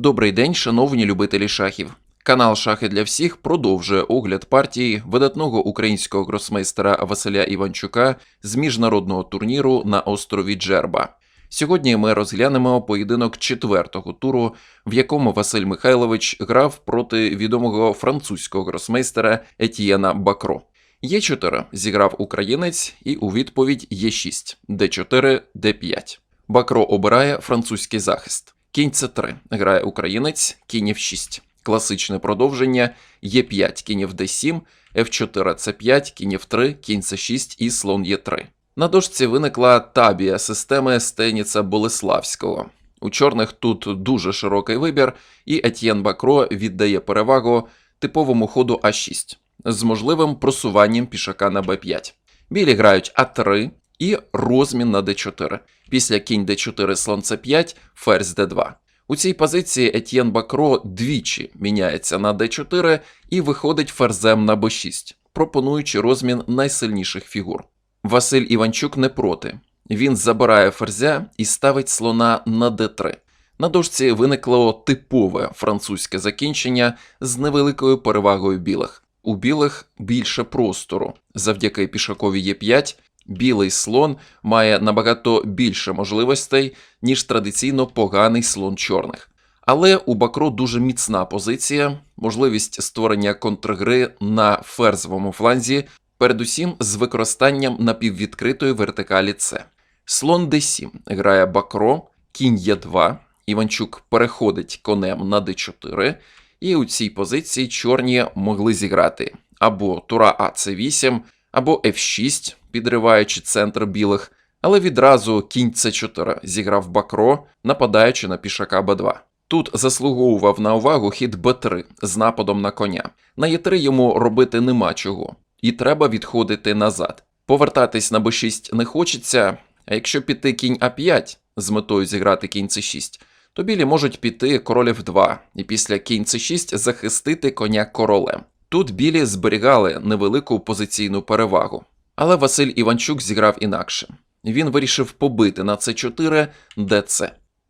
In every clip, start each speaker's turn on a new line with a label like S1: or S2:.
S1: Добрий день, шановні любителі шахів. Канал Шахи для всіх продовжує огляд партії видатного українського гросмейстера Василя Іванчука з міжнародного турніру на острові Джерба. Сьогодні ми розглянемо поєдинок четвертого туру, в якому Василь Михайлович грав проти відомого французького гросмейстера Етьєна Бакро. Є4 зіграв українець, і у відповідь Є6, Д4, Д5. Бакро обирає французький захист. Кінь С3 грає українець, кінь F6. Класичне продовження Е5, кінь в Д7, F4, С5, кінь F3, кінь С6 і слон Е3. На дошці виникла табія системи Стеніца Болеславського. У чорних тут дуже широкий вибір, і Етьєн Бакро віддає перевагу типовому ходу А6 з можливим просуванням пішака на Б5. Білі грають А3 і розмін на Д4. Після кінь Д4 слон С5, ферзь Д2. У цій позиції Етьєн Бакро двічі міняється на Д4 і виходить ферзем на Б6, пропонуючи розмін найсильніших фігур. Василь Іванчук не проти. Він забирає ферзя і ставить слона на Д3. На дошці виникло типове французьке закінчення з невеликою перевагою білих. У білих більше простору. Завдяки пішакові Е5 білий слон має набагато більше можливостей, ніж традиційно поганий слон чорних. Але у Бакро дуже міцна позиція, можливість створення контргри на ферзовому фланзі, передусім з використанням напіввідкритої вертикалі С. Слон d7 грає Бакро, кінь Е2, Іванчук переходить конем на d4, і у цій позиції чорні могли зіграти або тура АЦ8, або F6, підриваючи центр білих, але відразу кінь С4 зіграв Бакро, нападаючи на пішака Б2. Тут заслуговував на увагу хід Б3 з нападом на коня. На Е3 йому робити нема чого, і треба відходити назад. Повертатись на Б6 не хочеться, а якщо піти кінь А5 з метою зіграти кінь С6, то білі можуть піти король F2 і після кінь С6 захистити коня королем. Тут білі зберігали невелику позиційну перевагу. Але Василь Іванчук зіграв інакше. Він вирішив побити на С4 ДЦ.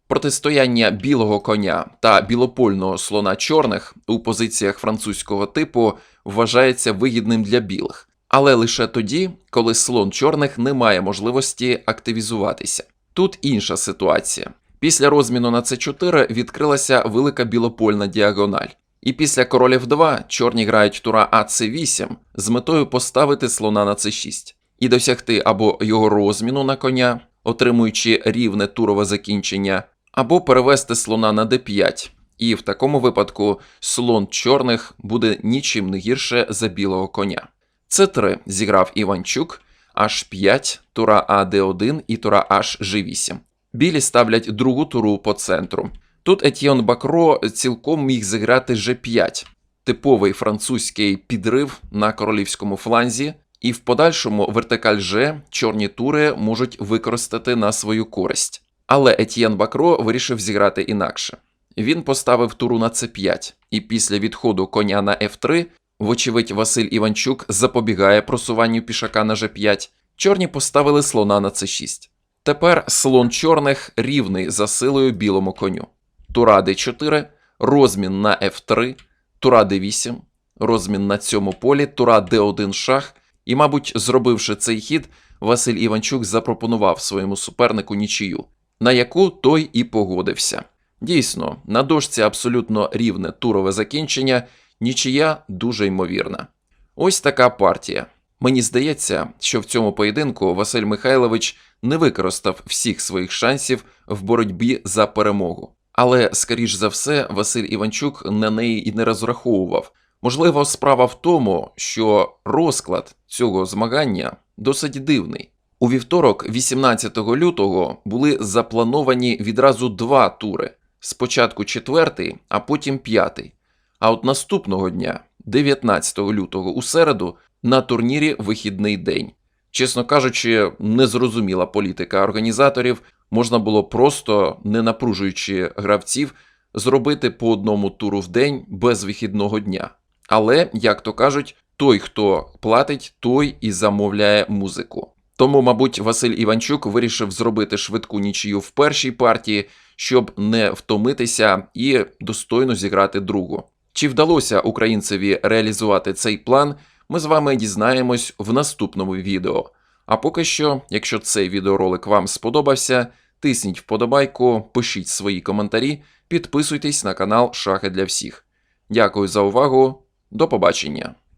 S1: Протистояння білого коня та білопольного слона чорних у позиціях французького типу вважається вигідним для білих, але лише тоді, коли слон чорних не має можливості активізуватися. Тут інша ситуація. Після розміну на С4 відкрилася велика білопольна діагональ. І після король F2 чорні грають тура АЦ8 з метою поставити слона на С6 і досягти або його розміну на коня, отримуючи рівне турове закінчення, або перевести слона на d5. І в такому випадку слон чорних буде нічим не гірше за білого коня. С3 зіграв Іванчук, H5, тура АД1 і тура HG8. Білі ставлять другу туру по центру. Тут Етьєн Бакро цілком міг зіграти G5, типовий французький підрив на королівському фланзі, і в подальшому вертикаль G чорні тури можуть використати на свою користь. Але Етьєн Бакро вирішив зіграти інакше. Він поставив туру на c5, і після відходу коня на f3, вочевидь, Василь Іванчук запобігає просуванню пішака на g5, чорні поставили слона на c6. Тепер слон чорних рівний за силою білому коню. Тура d4, розмін на f3, тура d8, розмін на цьому полі, тура d1 шах, і, мабуть, зробивши цей хід, Василь Іванчук запропонував своєму супернику нічию, на яку той і погодився. Дійсно, на дошці абсолютно рівне турове закінчення, нічия дуже ймовірна. Ось така партія. Мені здається, що в цьому поєдинку Василь Михайлович не використав всіх своїх шансів в боротьбі за перемогу. Але, скоріш за все, Василь Іванчук на неї і не розраховував. Можливо, справа в тому, що розклад цього змагання досить дивний. У вівторок, 18 лютого, були заплановані відразу два тури: спочатку четвертий, а потім п'ятий. А от наступного дня, 19 лютого, у середу, на турнірі вихідний день. Чесно кажучи, незрозуміла політика організаторів, можна було просто, не напружуючи гравців, зробити по одному туру в день без вихідного дня. Але, як то кажуть, той, хто платить, той і замовляє музику. Тому, мабуть, Василь Іванчук вирішив зробити швидку нічию в першій партії, щоб не втомитися і достойно зіграти другу. Чи вдалося українцеві реалізувати цей план, ми з вами дізнаємось в наступному відео. А поки що, якщо цей відеоролик вам сподобався, тисніть вподобайку, пишіть свої коментарі, підписуйтесь на канал Шахи для всіх. Дякую за увагу, до побачення!